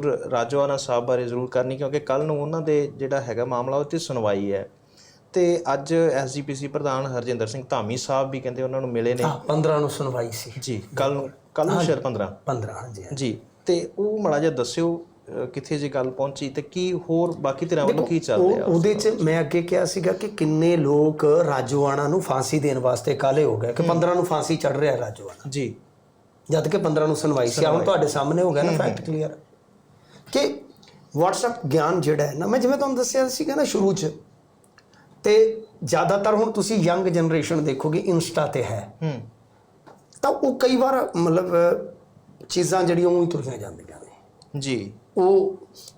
ਜ਼ਰੂਰ ਰਾਜਵਾਨਾ ਸਾਹਿਬ ਬਾਰੇ ਜ਼ਰੂਰ ਕਰਨੀ ਕਿਉਂਕਿ ਕੱਲ ਨੂੰ ਉਹਨਾਂ ਦੇ ਜਿਹੜਾ ਹੈਗਾ ਮਾਮਲਾ ਉਹ ਤੇ ਸੁਣਵਾਈ ਹੈ। ਤੇ ਅੱਜ ਐਸਜੀਪੀਸੀ ਪ੍ਰਧਾਨ ਹਰਜਿੰਦਰ ਸਿੰਘ ਧਾਮੀ ਸਾਹਿਬ ਵੀ ਕਹਿੰਦੇ ਉਹਨਾਂ ਨੂੰ ਮਿਲੇ ਨੇ। ਹਾਂ 15 ਨੂੰ ਸੁਣਵਾਈ ਸੀ। ਜੀ ਕੱਲ ਨੂੰ ਕੱਲ ਨੂੰ ਸ਼ਾਇਦ 15 15 ਹਾਂਜੀ। ਜੀ ਤੇ ਉਹ ਮੜਾ ਜਿਹਾ ਦੱਸਿਓ ਕਿੱਥੇ ਜੇ ਗੱਲ ਪਹੁੰਚੀ ਤੇ ਕੀ ਹੋਰ ਬਾਕੀ ਧਿਰਾਂ ਵੱਲੋਂ ਕੀ ਚੱਲ ਰਿਹਾ? ਉਹਦੇ ਚ ਮੈਂ ਅੱਗੇ ਕਿਹਾ ਸੀਗਾ ਕਿ ਕਿੰਨੇ ਲੋਕ ਰਾਜੋਆਣਾ ਨੂੰ ਫਾਂਸੀ ਦੇਣ ਵਾਸਤੇ ਕਾਲੇ ਹੋ ਗਏ ਕਿ 15 ਨੂੰ ਫਾਂਸੀ ਚੜ ਰਿਹਾ ਰਾਜੋਆਣਾ ਜੀ। ਜਦ ਕਿ 15 ਨੂੰ ਸੁਣਵਾਈ ਸੀ। ਹੁਣ ਤੁਹਾਡੇ ਸਾਹਮਣੇ ਹੋ ਗਿਆ ਨਾ ਫੈਕਟ ਕਲੀਅਰ ਕਿ WhatsApp ਗਿਆਨ ਜਿਹੜਾ ਹੈ ਨਾ ਮੈਂ ਜਿਵੇਂ ਤੁਹਾਨੂੰ ਦੱਸਿਆ ਸੀਗਾ ਨਾ ਸ਼ੁਰੂ ਚ ਤੇ ਜ਼ਿਆਦਾਤਰ ਹੁਣ ਤੁਸੀਂ ਯੰਗ ਜਨਰੇਸ਼ਨ ਦੇਖੋਗੇ ਇੰਸਟਾ ਤੇ ਹੈ। ਹੂੰ। ਤਾਂ ਉਹ ਕਈ ਵਾਰ ਮਤਲਬ ਚੀਜ਼ਾਂ ਜਿਹੜੀਆਂ ਉਹ ਤੁਰੀਆਂ ਜਾਂਦੀਆਂ ਨੇ। ਜੀ। ਉਹ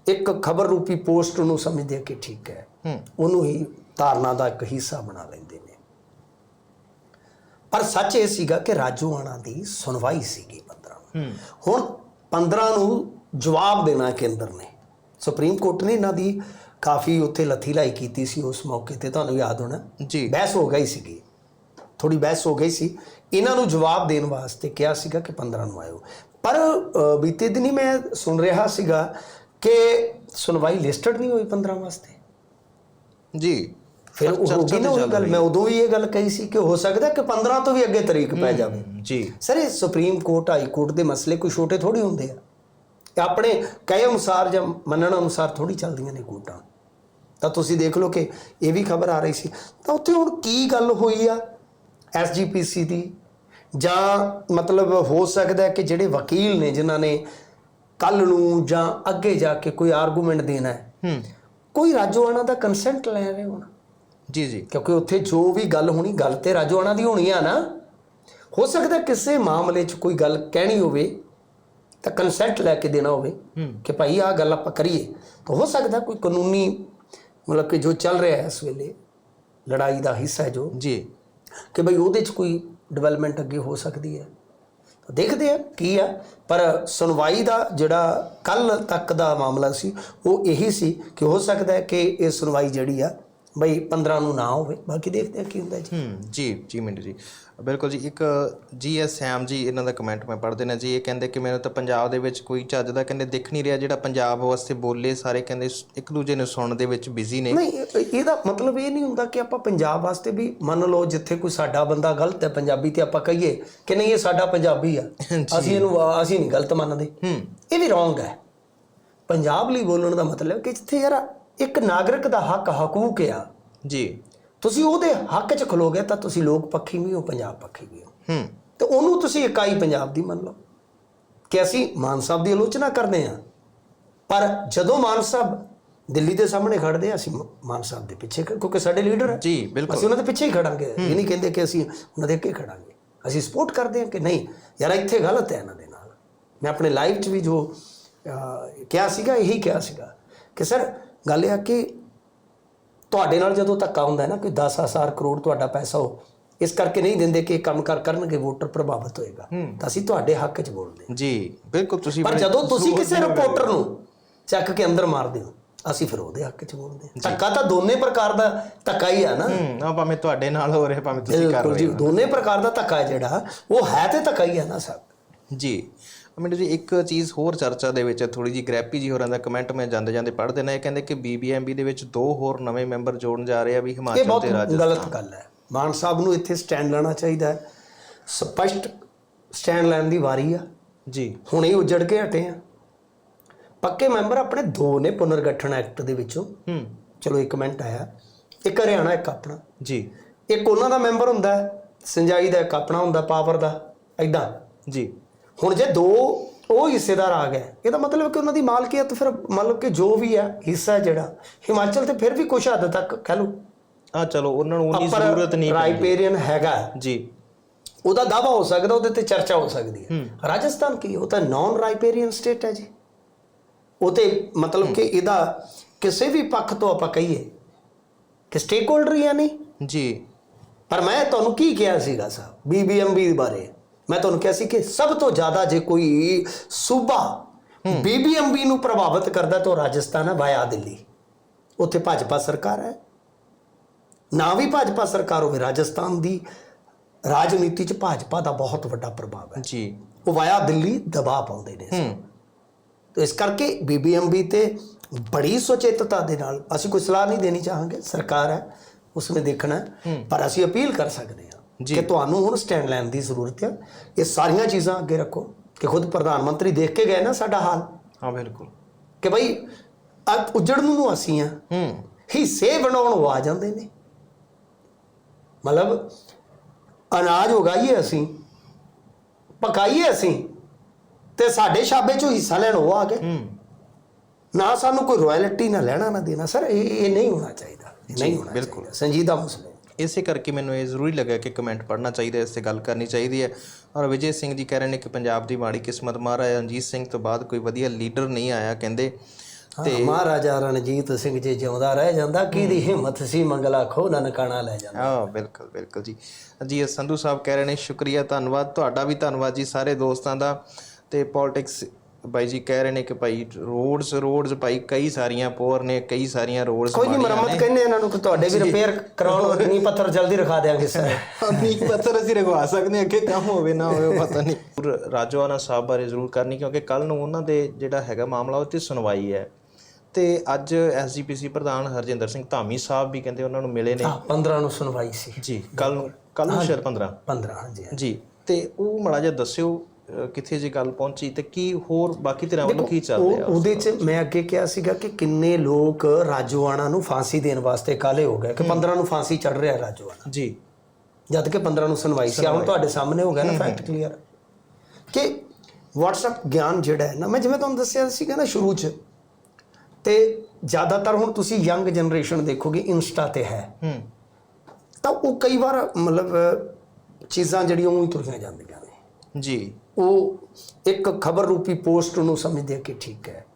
ਇੱਕ ਖਬਰ ਰੂਪੀ ਪੋਸਟ ਨੂੰ ਸਮਝਦੇ ਆ ਕਿ ਠੀਕ ਹੈ। ਹੂੰ। ਉਹਨੂੰ ਹੀ ਧਾਰਨਾ ਦਾ ਇੱਕ ਹਿੱਸਾ ਬਣਾ ਲੈਂਦੇ ਨੇ। ਪਰ ਸੱਚ ਇਹ ਸੀਗਾ ਕਿ ਰਾਜੋਆਣਾ ਦੀ ਸੁਣਵਾਈ ਸੀਗੀ 15 ਨੂੰ। ਹੂੰ। ਹੁਣ 15 ਨੂੰ ਜਵਾਬ ਦੇਣਾ ਕੇਂਦਰ ਨੇ। ਸੁਪਰੀਮ ਕੋਰਟ ਨੇ ਇਹਨਾਂ ਦੀ ਕਾਫੀ ਉੱਥੇ ਲੱਥੀ ਲਾਈ ਕੀਤੀ ਸੀ ਉਸ ਮੌਕੇ ਤੇ ਤੁਹਾਨੂੰ ਯਾਦ ਹੋਣਾ। ਜੀ। ਬਹਿਸ ਹੋ ਗਈ ਸੀਗੀ। ਥੋੜੀ ਬਹਿਸ ਹੋ ਗਈ ਸੀ। ਇਹਨਾਂ ਨੂੰ ਜਵਾਬ ਦੇਣ ਵਾਸਤੇ ਕਿਹਾ ਸੀਗਾ ਕਿ 15 ਨੂੰ ਆਇਓ। ਪਰ ਬੀਤੇ ਦਿਨੀ ਮੈਂ ਸੁਣ ਰਿਹਾ ਸੀਗਾ ਕਿ ਸੁਣਵਾਈ ਲਿਸਟਡ ਨਹੀਂ ਹੋਈ 15 ਵਾਸਤੇ। ਜੀ। ਫਿਰ ਉਹ ਹੋ ਗਈ ਨਾ ਉਹ ਗੱਲ। ਮੈਂ ਉਦੋਂ ਵੀ ਇਹ ਗੱਲ ਕਹੀ ਸੀ ਕਿ ਹੋ ਸਕਦਾ ਕਿ 15 ਤੋਂ ਵੀ ਅੱਗੇ ਤਰੀਕ ਪੈ ਜਾਵੇ। ਜੀ। ਸਰ ਇਹ ਸੁਪਰੀਮ ਕੋਰਟ ਹਾਈ ਕੋਰਟ ਦੇ ਮਸਲੇ ਕੋਈ ਛੋਟੇ ਥੋੜੀ ਹੁੰਦੇ ਆ। ਇਹ ਆਪਣੇ ਕਹੇ ਅਨੁਸਾਰ ਜਾਂ ਮੰਨਣ ਅਨੁਸਾਰ ਥੋੜੀ ਚੱਲਦੀਆਂ ਨੇ ਕੋਰਟਾਂ ਤਾਂ ਤੁਸੀਂ ਦੇਖ ਲਓ ਕਿ ਇਹ ਵੀ ਖਬਰ ਆ ਰਹੀ ਸੀ। ਤਾਂ ਉੱਥੇ ਹੁਣ ਕੀ ਗੱਲ ਹੋਈ ਆ ਐਸਜੀਪੀਸੀ ਦੀ? ਜਾਂ ਮਤਲਬ ਹੋ ਸਕਦਾ ਹੈ ਕਿ ਜਿਹੜੇ ਵਕੀਲ ਨੇ ਜਿਨ੍ਹਾਂ ਨੇ ਕੱਲ ਨੂੰ ਜਾਂ ਅੱਗੇ ਜਾ ਕੇ ਕੋਈ ਆਰਗੂਮੈਂਟ ਦੇਣਾ ਹੈ ਹੂੰ। ਕੋਈ ਰਾਜੋਆਣਾ ਦਾ ਕੰਸੈਂਟ ਲੈ ਰਹੇ ਹੋਣ। ਜੀ ਜੀ। ਕਿਉਂਕਿ ਉੱਥੇ ਜੋ ਵੀ ਗੱਲ ਹੋਣੀ ਗੱਲ ਤੇ ਰਾਜੋਆਣਾ ਦੀ ਹੋਣੀ ਆ ਨਾ। ਹੋ ਸਕਦਾ ਕਿਸੇ ਮਾਮਲੇ 'ਚ ਕੋਈ ਗੱਲ ਕਹਿਣੀ ਹੋਵੇ ਤਾਂ ਕੰਸੈਂਟ ਲੈ ਕੇ ਦੇਣਾ ਹੋਵੇ ਕਿ ਭਾਈ ਆਹ ਗੱਲ ਆਪਾਂ ਕਰੀਏ। ਤਾਂ ਹੋ ਸਕਦਾ ਕੋਈ ਕਾਨੂੰਨੀ ਮਤਲਬ ਕਿ ਜੋ ਚੱਲ ਰਿਹਾ ਹੈ ਇਸ ਵੇਲੇ ਲੜਾਈ ਦਾ ਹਿੱਸਾ ਹੈ ਜੋ। ਜੀ। ਕਿ ਭਈ ਉਹਦੇ 'ਚ ਕੋਈ ਡਿਵੈਲਪਮੈਂਟ ਅੱਗੇ ਹੋ ਸਕਦੀ ਹੈ। ਤਾਂ ਦੇਖਦੇ ਆ ਕੀ ਆ। ਪਰ ਸੁਣਵਾਈ ਦਾ ਜਿਹੜਾ ਕੱਲ ਤੱਕ ਦਾ ਮਾਮਲਾ ਸੀ ਉਹ ਇਹੀ ਸੀ ਕਿ ਹੋ ਸਕਦਾ ਹੈ ਕਿ ਇਹ ਸੁਣਵਾਈ ਜਿਹੜੀ ਆ ਬਈ 15 ਨੂੰ ਨਾ ਹੋਵੇ ਬਾਕੀ ਦੇਖਦੇ ਆ ਕੀ ਹੁੰਦਾ ਜੀ। ਹੂੰ ਜੀ ਜੀ ਮਿੰਟੂ ਜੀ। ਬਿਲਕੁਲ ਜੀ ਇੱਕ ਜੀ ਐਸ ਸੈਮ ਜੀ ਇਹਨਾਂ ਦਾ ਕਮੈਂਟ ਮੈਂ ਪੜ੍ਹਦੇ ਨੇ ਜੀ ਇਹ ਕਹਿੰਦੇ ਕਿ ਮੈਨੂੰ ਤਾਂ ਪੰਜਾਬ ਦੇ ਵਿੱਚ ਕੋਈ ਚੱਜ ਦਾ ਕਹਿੰਦੇ ਦਿਖ ਨਹੀਂ ਰਿਹਾ ਜਿਹੜਾ ਪੰਜਾਬ ਵਾਸਤੇ ਬੋਲੇ ਸਾਰੇ ਕਹਿੰਦੇ ਇੱਕ ਦੂਜੇ ਨੂੰ ਸੁਣਨ ਦੇ ਵਿੱਚ ਬਿਜ਼ੀ ਨੇ। ਨਹੀਂ ਇਹ- ਇਹਦਾ ਮਤਲਬ ਇਹ ਨਹੀਂ ਹੁੰਦਾ ਕਿ ਆਪਾਂ ਪੰਜਾਬ ਵਾਸਤੇ ਵੀ ਮੰਨ ਲਓ ਜਿੱਥੇ ਕੋਈ ਸਾਡਾ ਬੰਦਾ ਗਲਤ ਹੈ ਪੰਜਾਬੀ ਤੇ ਆਪਾਂ ਕਹੀਏ ਕਿ ਨਹੀਂ ਇਹ ਸਾਡਾ ਪੰਜਾਬੀ ਆ। ਅਸੀਂ ਇਹਨੂੰ ਅਸੀਂ ਨਹੀਂ ਗਲਤ ਮੰਨਦੇ। ਹੂੰ। ਇਹ ਵੀ ਰੋਂਗ ਹੈ। ਪੰਜਾਬ ਲਈ ਬੋਲਣ ਦਾ ਮਤਲਬ ਕਿ ਜਿੱਥੇ ਯਾਰ ਇੱਕ ਨਾਗਰਿਕ ਦਾ ਹੱਕ ਹਕੂਕ ਆ ਜੀ। ਤੁਸੀਂ ਉਹਦੇ ਹੱਕ 'ਚ ਖਲੋਗੇ ਤਾਂ ਤੁਸੀਂ ਲੋਕ ਪੱਖੀ ਵੀ ਹੋ ਪੰਜਾਬ ਪੱਖੀ ਵੀ ਹੋ। ਹੂੰ। ਤੇ ਉਹਨੂੰ ਤੁਸੀਂ ਇਕਾਈ ਪੰਜਾਬ ਦੀ ਮੰਨ ਲਓ। ਕਿ ਅਸੀਂ ਮਾਨ ਸਾਹਿਬ ਦੀ ਆਲੋਚਨਾ ਕਰਦੇ ਹਾਂ ਪਰ ਜਦੋਂ ਮਾਨ ਸਾਹਿਬ ਦਿੱਲੀ ਦੇ ਸਾਹਮਣੇ ਖੜਦੇ ਆ ਅਸੀਂ ਮਾਨ ਸਾਹਿਬ ਦੇ ਪਿੱਛੇ ਕਿਉਂਕਿ ਸਾਡੇ ਲੀਡਰ ਹੈ ਜੀ ਬਿਲਕੁਲ। ਅਸੀਂ ਉਹਨਾਂ ਦੇ ਪਿੱਛੇ ਹੀ ਖੜਾਂਗੇ। ਇਹ ਨਹੀਂ ਕਹਿੰਦੇ ਕਿ ਅਸੀਂ ਉਹਨਾਂ ਦੇ ਅੱਗੇ ਖੜਾਂਗੇ। ਅਸੀਂ ਸਪੋਰਟ ਕਰਦੇ ਹਾਂ ਕਿ ਨਹੀਂ ਯਾਰ ਇੱਥੇ ਗਲਤ ਹੈ ਇਹਨਾਂ ਦੇ ਨਾਲ। ਮੈਂ ਆਪਣੇ ਲਾਈਵ 'ਚ ਵੀ ਜੋ ਕਿਹਾ ਸੀਗਾ ਇਹੀ ਕਿਹਾ ਸੀਗਾ ਕਿ ਸਰ ਗੱਲ ਇਹ ਆ ਕਿ ਤੁਹਾਡੇ ਨਾਲ ਜਦੋਂ ਧੱਕਾ ਹੁੰਦਾ ਹੈ ਨਾ ਕੋਈ 10000 ਕਰੋੜ ਤੁਹਾਡਾ ਪੈਸਾ ਹੋ ਇਸ ਕਰਕੇ ਨਹੀਂ ਦਿੰਦੇ ਕਿ ਇਹ ਕੰਮ ਕਰ ਕਰਨਗੇ ਵੋਟਰ ਪ੍ਰਭਾਵਿਤ ਹੋਏਗਾ। ਤਾਂ ਅਸੀਂ ਤੁਹਾਡੇ ਹੱਕ 'ਚ ਬੋਲਦੇ ਹਾਂ। ਜੀ ਬਿਲਕੁਲ ਤੁਸੀਂ ਪਰ ਜਦੋਂ ਤੁਸੀਂ ਕਿਸੇ ਰਿਪੋਰਟਰ ਨੂੰ ਚੱਕ ਕੇ ਅੰਦਰ ਮਾਰਦੇ ਹੋ ਅਸੀਂ ਫਿਰ ਉਹਦੇ ਹੱਕ 'ਚ ਬੋਲਦੇ ਹਾਂ ਧੱਕਾ ਤਾਂ ਦੋਨੇ ਪ੍ਰਕਾਰ ਦਾ ਧੱਕਾ ਹੀ ਆ ਨਾ। ਹੂੰ ਭਾਵੇਂ ਤੁਹਾਡੇ ਨਾਲ ਹੋ ਰਿਹਾ ਭਾਵੇਂ ਤੁਸੀਂ ਕਰ ਬਿਲਕੁਲ ਜੀ ਦੋਨੇ ਪ੍ਰਕਾਰ ਦਾ ਧੱਕਾ ਹੈ ਜਿਹੜਾ ਉਹ ਹੈ ਤੇ ਧੱਕਾ ਹੀ ਆ ਨਾ ਸਭ। ਜੀ। ਮਿੰਟੂ ਜੀ ਇੱਕ ਚੀਜ਼ ਹੋਰ ਚਰਚਾ ਦੇ ਵਿੱਚ ਥੋੜੀ ਜੀ ਗ੍ਰੈਪੀ ਜੀ ਹੋਰਾਂ ਦਾ ਕਮੈਂਟ ਮੈਂ ਜਾਂਦੇ ਜਾਂਦੇ ਪੜ੍ਹਦੇ ਨੇ ਇਹ ਕਹਿੰਦੇ ਕਿ ਬੀਬੀਐਮਬੀ ਦੇ ਵਿੱਚ ਦੋ ਹੋਰ ਨਵੇਂ ਮੈਂਬਰ ਜੋੜਨ ਜਾ ਰਹੇ ਆ ਵੀ ਇਹ ਹਿਮਾਚਲ ਬਹੁਤ ਤੇ ਰਾਜਸਥਾਨ। ਗਲਤ ਗੱਲ ਹੈ। ਮਾਨ ਸਾਹਿਬ ਨੂੰ ਇੱਥੇ ਸਟੈਂਡ ਲੈਣਾ ਚਾਹੀਦਾ ਹੈ। ਸਪਸ਼ਟ ਸਟੈਂਡ ਲੈਣ ਦੀ ਵਾਰੀ ਆ। ਜੀ। ਹੁਣੇ ਹੀ ਉੱਜੜ ਕੇ ਹਟੇ ਆ। ਪੱਕੇ ਮੈਂਬਰ ਆਪਣੇ ਦੋ ਨੇ ਪੁਨਰਗਠਨ ਐਕਟ ਦੇ ਵਿੱਚੋਂ। ਹੂੰ। ਚਲੋ ਇੱਕ ਮਿੰਟ ਆਇਆ। ਇੱਕ ਹਰਿਆਣਾ ਇੱਕ ਆਪਣਾ। ਜੀ। ਇੱਕ ਉਹਨਾਂ ਦਾ ਮੈਂਬਰ ਹੁੰਦਾ ਸਿੰਜਾਈ ਦਾ ਇੱਕ ਆਪਣਾ ਹੁੰਦਾ ਪਾਵਰ ਦਾ। ਐਦਾਂ ਜੀ। ਹੁਣ ਜੇ ਦੋ ਉਹ ਹਿੱਸੇਦਾਰ ਆ ਗਏ ਇਹਦਾ ਮਤਲਬ ਕਿ ਉਹਨਾਂ ਦੀ ਮਾਲਕੀਅਤ ਫਿਰ ਮਤਲਬ ਕਿ ਜੋ ਵੀ ਹੈ ਹਿੱਸਾ ਜਿਹੜਾ ਹਿਮਾਚਲ ਤੇ ਫਿਰ ਵੀ ਕੁਛ ਹੱਦ ਤੱਕ ਕਹ ਲਓ। ਆ ਚਲੋ ਉਹਨਾਂ ਨੂੰ ਉਨੀ ਜ਼ਰੂਰਤ ਨਹੀਂ ਰਾਈਪੇਰੀਅਨ ਹੈਗਾ। ਜੀ। ਉਹਦਾ ਦਾਵਾ ਹੋ ਸਕਦਾ ਉਹਦੇ ਤੇ ਚਰਚਾ ਹੋ ਸਕਦੀ ਹੈ। ਰਾਜਸਥਾਨ ਕੀ ਉਹ ਤਾਂ ਨਾਨ ਰਾਈਪੇਰੀਅਨ ਸਟੇਟ ਹੈ ਜੀ। ਉਹ ਤੇ ਮਤਲਬ ਕਿ ਇਹਦਾ ਕਿਸੇ ਵੀ ਪੱਖ ਤੋਂ ਆਪਾਂ ਕਹੀਏ ਕਿ ਸਟੇਕ ਹੋਲਡਰ ਹੀ ਨਹੀਂ। ਜੀ। ਪਰ ਮੈਂ ਤੁਹਾਨੂੰ ਕੀ ਕਿਹਾ ਸੀਗਾ ਸਾਹਿਬ ਬੀਬੀਐਮਬੀ ਬਾਰੇ। ਮੈਂ ਤੁਹਾਨੂੰ ਕਿਹਾ ਸੀ ਕਿ ਸਭ ਤੋਂ ਜ਼ਿਆਦਾ ਜੇ ਕੋਈ ਸੂਬਾ ਬੀਬੀਐਮਬੀ ਨੂੰ ਪ੍ਰਭਾਵਿਤ ਕਰਦਾ ਤਾਂ ਰਾਜਸਥਾਨ ਹੈ ਵਾਇਆ ਦਿੱਲੀ। ਉੱਥੇ ਭਾਜਪਾ ਸਰਕਾਰ ਹੈ। ਨਾ ਵੀ ਭਾਜਪਾ ਸਰਕਾਰ ਹੋਵੇ ਰਾਜਸਥਾਨ ਦੀ ਰਾਜਨੀਤੀ 'ਚ ਭਾਜਪਾ ਦਾ ਬਹੁਤ ਵੱਡਾ ਪ੍ਰਭਾਵ ਹੈ। ਜੀ। ਉਹ ਵਾਇਆ ਦਿੱਲੀ ਦਬਾਅ ਪਾਉਂਦੇ ਨੇ। ਤੇ ਇਸ ਕਰਕੇ ਬੀਬੀਐਮਬੀ ਤੇ ਬੜੀ ਸੁਚੇਤਤਾ ਦੇ ਨਾਲ ਅਸੀਂ ਕੋਈ ਸਲਾਹ ਨਹੀਂ ਦੇਣੀ ਚਾਹਾਂਗੇ। ਸਰਕਾਰ ਹੈ ਉਸਨੇ ਦੇਖਣਾ। ਪਰ ਅਸੀਂ ਅਪੀਲ ਕਰ ਸਕਦੇ ਹਾਂ ਕਿ ਤੁਹਾਨੂੰ ਹੁਣ ਸਟੈਂਡ ਲੈਣ ਦੀ ਜ਼ਰੂਰਤ ਹੈ ਇਹ ਸਾਰੀਆਂ ਚੀਜ਼ਾਂ ਅੱਗੇ ਰੱਖੋ ਕਿ ਖੁਦ ਪ੍ਰਧਾਨ ਮੰਤਰੀ ਦੇਖ ਕੇ ਗਏ ਨਾ ਸਾਡਾ ਹਾਲ। ਹਾਂ ਬਿਲਕੁਲ। ਕਿ ਭਾਈ ਉਜੜਨ ਨੂੰ ਅਸੀਂ ਆ। ਹੂੰ। ਹਿੱਸੇ ਬਣਾਉਣ ਉਹ ਆ ਜਾਂਦੇ ਨੇ। ਮਤਲਬ ਅਨਾਜ ਉਗਾਈਏ ਅਸੀਂ ਪਕਾਈਏ ਅਸੀਂ ਤੇ ਸਾਡੇ ਛਾਬੇ ਚੋਂ ਹਿੱਸਾ ਲੈਣ ਉਹ ਆ ਗਏ ਹੂੰ। ਨਾ ਸਾਨੂੰ ਕੋਈ ਰਾਇਲਟੀ ਨਾ ਲੈਣਾ ਨਾ ਦੇਣਾ। ਸਰ ਇਹ ਇਹ ਨਹੀਂ ਹੋਣਾ ਚਾਹੀਦਾ। ਨਹੀਂ ਹੋਣਾ ਬਿਲਕੁਲ। ਸੰਜੀਦਾ ਮਸਲਾ। ਇਸੇ ਕਰਕੇ ਮੈਨੂੰ ਇਹ ਜ਼ਰੂਰੀ ਲੱਗਾ ਕਿ ਕਮੈਂਟ ਪੜ੍ਹਨਾ ਚਾਹੀਦਾ ਹੈ, ਇਸ ਤੇ ਗੱਲ ਕਰਨੀ ਚਾਹੀਦੀ ਹੈ। ਔਰ ਵਿਜੇ ਸਿੰਘ ਜੀ ਕਹਿ ਰਹੇ ਨੇ ਕਿ ਪੰਜਾਬ ਦੀ ਮਾੜੀ ਕਿਸਮਤ ਮਹਾਰਾਜਾ ਰਣਜੀਤ ਸਿੰਘ ਤੋਂ ਬਾਅਦ ਕੋਈ ਵਧੀਆ ਲੀਡਰ ਨਹੀਂ ਆਇਆ ਕਹਿੰਦੇ ਹਾਂ ਮਹਾਰਾਜਾ ਰਣਜੀਤ ਸਿੰਘ ਜੇ ਜਿਉਂਦਾ ਰਹਿ ਜਾਂਦਾ ਕਿਹਦੀ ਹਿੰਮਤ ਸੀ ਮੰਗਲਾ ਖੋ ਨਾ ਨਕਾਣਾ ਲੈ ਜਾਂਦਾ। ਹਾਂ ਬਿਲਕੁਲ ਬਿਲਕੁਲ ਜੀ। ਜੀ ਸੰਧੂ ਸਾਹਿਬ ਕਹਿ ਰਹੇ ਨੇ ਸ਼ੁਕਰੀਆ ਧੰਨਵਾਦ ਤੁਹਾਡਾ ਵੀ ਧੰਨਵਾਦ ਜੀ ਸਾਰੇ ਦੋਸਤਾਂ ਦਾ ਤੇ ਪੋਲਿਟਿਕਸ ਬਾਈ ਜੀ ਕਹਿ ਰਹੇ ਨੇ ਕਿ ਭਾਈ ਰੋਡਸ ਰੋਡਸ ਭਾਈ ਕਈ ਸਾਰੀਆਂ ਪੋਰ ਨੇ ਕਈ ਸਾਰੀਆਂ ਰੋਡਸ ਕੋਈ ਨਹੀਂ ਮੁਰੰਮਤ ਕਹਿੰਦੇ ਇਹਨਾਂ ਨੂੰ ਕਿ ਤੁਹਾਡੇ ਵੀ ਰਿਪੇਅਰ ਕਰਾਉਣ ਨਹੀਂ ਪੱਥਰ ਜਲਦੀ ਰਖਾ ਦੇਾਂਗੇ ਸਰ। ਨਹੀਂ ਪੱਤਰ ਅਸੀਂ ਰਗਵਾ ਸਕਦੇ ਅੱਗੇ ਕੰਮ ਹੋਵੇ ਨਾ ਹੋਵੇ ਪਤਾ ਨਹੀਂ ਰਾਜੋਆਨਾ ਸਾਹਿਬ ਬਾਰੇ ਜ਼ਰੂਰ ਕਰਨੀ ਕਿਉਂਕਿ ਕੱਲ ਨੂੰ ਉਹਨਾਂ ਦੇ ਜਿਹੜਾ ਹੈਗਾ ਮਾਮਲਾ ਉਹ ਤੇ ਸੁਣਵਾਈ ਹੈ। ਤੇ ਅੱਜ ਐਸਜੀਪੀਸੀ ਪ੍ਰਧਾਨ ਹਰਜਿੰਦਰ ਸਿੰਘ ਧਾਮੀ ਸਾਹਿਬ ਵੀ ਕਹਿੰਦੇ ਉਹਨਾਂ ਨੂੰ ਮਿਲੇ ਨੇ। ਹਾਂ 15 ਨੂੰ ਸੁਣਵਾਈ ਸੀ। ਜੀ ਕੱਲ ਨੂੰ ਕੱਲ ਨੂੰ ਸ਼ਾਇਦ 15 15 ਹਾਂਜੀ। ਜੀ ਤੇ ਉਹ ਮੜਾ ਜਿਹਾ ਦੱਸਿਓ ਕਿੱਥੇ ਜੇ ਗੱਲ ਪਹੁੰਚੀ ਤੇ ਕੀ ਹੋਰ ਬਾਕੀ ਧਿਰਾਂ ਵੱਲੋਂ ਕੀ ਚੱਲ ਰਿਹਾ ਉਹਦੇ ਚ ਮੈਂ ਅੱਗੇ ਕਿਹਾ ਸੀਗਾ ਕਿ ਕਿੰਨੇ ਲੋਕ ਰਾਜੋਆਣਾ ਨੂੰ ਫਾਂਸੀ ਦੇਣ ਵਾਸਤੇ ਕਾਲੇ ਹੋ ਗਏ ਕਿ 15 ਨੂੰ ਫਾਂਸੀ ਚੜ ਰਿਹਾ ਰਾਜੋਆਣਾ। ਜੀ। ਜਦ ਕਿ 15 ਨੂੰ ਸੁਣਵਾਈ ਸੀ। ਹੁਣ ਤੁਹਾਡੇ ਸਾਹਮਣੇ ਹੋ ਗਿਆ ਨਾ ਫੈਕਟ ਕਲੀਅਰ ਕਿ WhatsApp ਗਿਆਨ ਜਿਹੜਾ ਹੈ ਨਾ ਮੈਂ ਜਿਵੇਂ ਤੁਹਾਨੂੰ ਦੱਸਿਆ ਸੀਗਾ ਨਾ ਸ਼ੁਰੂ ਚ ਤੇ ਜ਼ਿਆਦਾਤਰ ਹੁਣ ਤੁਸੀਂ ਯੰਗ ਜਨਰੇਸ਼ਨ ਦੇਖੋਗੇ ਇੰਸਟਾ ਤੇ ਹੈ। ਹੂੰ। ਤਾਂ ਉਹ ਕਈ ਵਾਰ ਮਤਲਬ ਚੀਜ਼ਾਂ ਜਿਹੜੀਆਂ ਉਹ ਹੀ ਤੁਰੀਆਂ ਜਾਂਦੀਆਂ ਨੇ। ਜੀ। ਉਹ ਇੱਕ ਖਬਰ ਰੂਪੀ ਪੋਸਟ ਨੂੰ ਸਮਝਦੇ ਆ ਕਿ ਠੀਕ ਹੈ।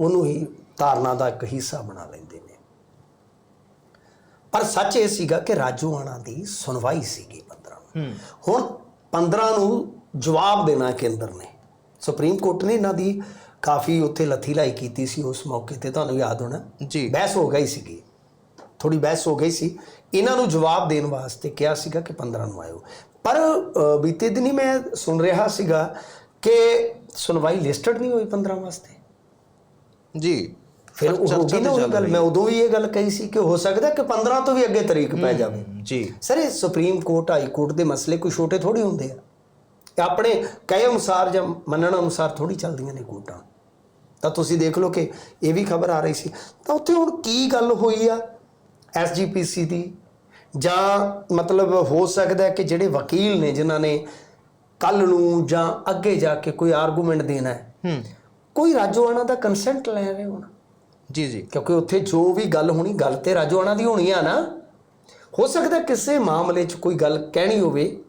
ਉਹਨੂੰ ਹੀ ਧਾਰਨਾ ਦਾ ਇੱਕ ਹਿੱਸਾ ਬਣਾ ਲੈਂਦੇ ਨੇ। ਪਰ ਸੱਚ ਇਹ ਸੀਗਾ ਕਿ ਰਾਜੋਆਣਾ ਦੀ ਸੁਣਵਾਈ ਸੀਗੀ 15 ਨੂੰ। ਹੁਣ 15 ਨੂੰ ਜਵਾਬ ਦੇਣਾ ਕੇਂਦਰ ਨੇ। ਸੁਪਰੀਮ ਕੋਰਟ ਨੇ ਇਹਨਾਂ ਦੀ ਕਾਫੀ ਉੱਥੇ ਲੱਥੀ ਲਾਈ ਕੀਤੀ ਸੀ ਉਸ ਮੌਕੇ ਤੇ ਤੁਹਾਨੂੰ ਯਾਦ ਹੋਣਾ। ਜੀ। ਬਹਿਸ ਹੋ ਗਈ ਸੀਗੀ। ਥੋੜੀ ਬਹਿਸ ਹੋ ਗਈ ਸੀ। ਇਹਨਾਂ ਨੂੰ ਜਵਾਬ ਦੇਣ ਵਾਸਤੇ ਕਿਹਾ ਸੀਗਾ ਕਿ 15 ਨੂੰ ਆਇਓ। ਪਰ ਬੀਤੇ ਦਿਨੀ ਮੈਂ ਸੁਣ ਰਿਹਾ ਸੀਗਾ ਕਿ ਸੁਣਵਾਈ ਲਿਸਟਡ ਨਹੀਂ ਹੋਈ 15 ਵਾਸਤੇ। ਜੀ ਫਿਰ ਉਹ ਹੋ ਗਈ ਨਾ ਗੱਲ ਮੈਂ ਉਦੋਂ ਵੀ ਇਹ ਗੱਲ ਕਹੀ ਸੀ ਕਿ ਹੋ ਸਕਦਾ ਕਿ 15 ਤੋਂ ਵੀ ਅੱਗੇ ਤਰੀਕ ਪੈ ਜਾਵੇ। ਜੀ। ਸਰ ਇਹ ਸੁਪਰੀਮ ਕੋਰਟ ਹਾਈ ਕੋਰਟ ਦੇ ਮਸਲੇ ਕੋਈ ਛੋਟੇ ਥੋੜੀ ਹੁੰਦੇ ਆ। ਇਹ ਆਪਣੇ ਕਹੇ ਅਨੁਸਾਰ ਜਾਂ ਮੰਨਣ ਅਨੁਸਾਰ ਥੋੜੀ ਚੱਲਦੀਆਂ ਨੇ ਕੋਰਟਾਂ। ਤਾਂ ਤੁਸੀਂ ਦੇਖ ਲਓ ਕਿ ਇਹ ਵੀ ਖਬਰ ਆ ਰਹੀ ਸੀ। ਤਾਂ ਉੱਥੇ ਹੁਣ ਕੀ ਗੱਲ ਹੋਈ ਆ? ਐਸਜੀਪੀਸੀ ਦੀ ਜਾਂ ਮਤਲਬ ਹੋ ਸਕਦਾ ਹੈ ਕਿ ਜਿਹੜੇ ਵਕੀਲ ਨੇ ਜਿਨ੍ਹਾਂ ਨੇ ਕੱਲ ਨੂੰ ਜਾਂ ਅੱਗੇ ਜਾ ਕੇ ਕੋਈ ਆਰਗੂਮੈਂਟ ਦੇਣਾ ਹੈ ਹੂੰ। ਕੋਈ ਰਾਜੋਆਣਾ ਦਾ ਕੰਸੈਂਟ ਲੈ ਰਹੇ ਹੋਣ। ਜੀ ਜੀ। ਕਿਉਂਕਿ ਉੱਥੇ ਜੋ ਵੀ ਗੱਲ ਹੋਣੀ ਗੱਲ ਤੇ ਰਾਜੋਆਣਾ ਦੀ ਹੋਣੀ ਆ ਨਾ। ਹੋ ਸਕਦਾ ਕਿਸੇ ਮਾਮਲੇ 'ਚ ਕੋਈ ਗੱਲ ਕਹਿਣੀ ਹੋਵੇ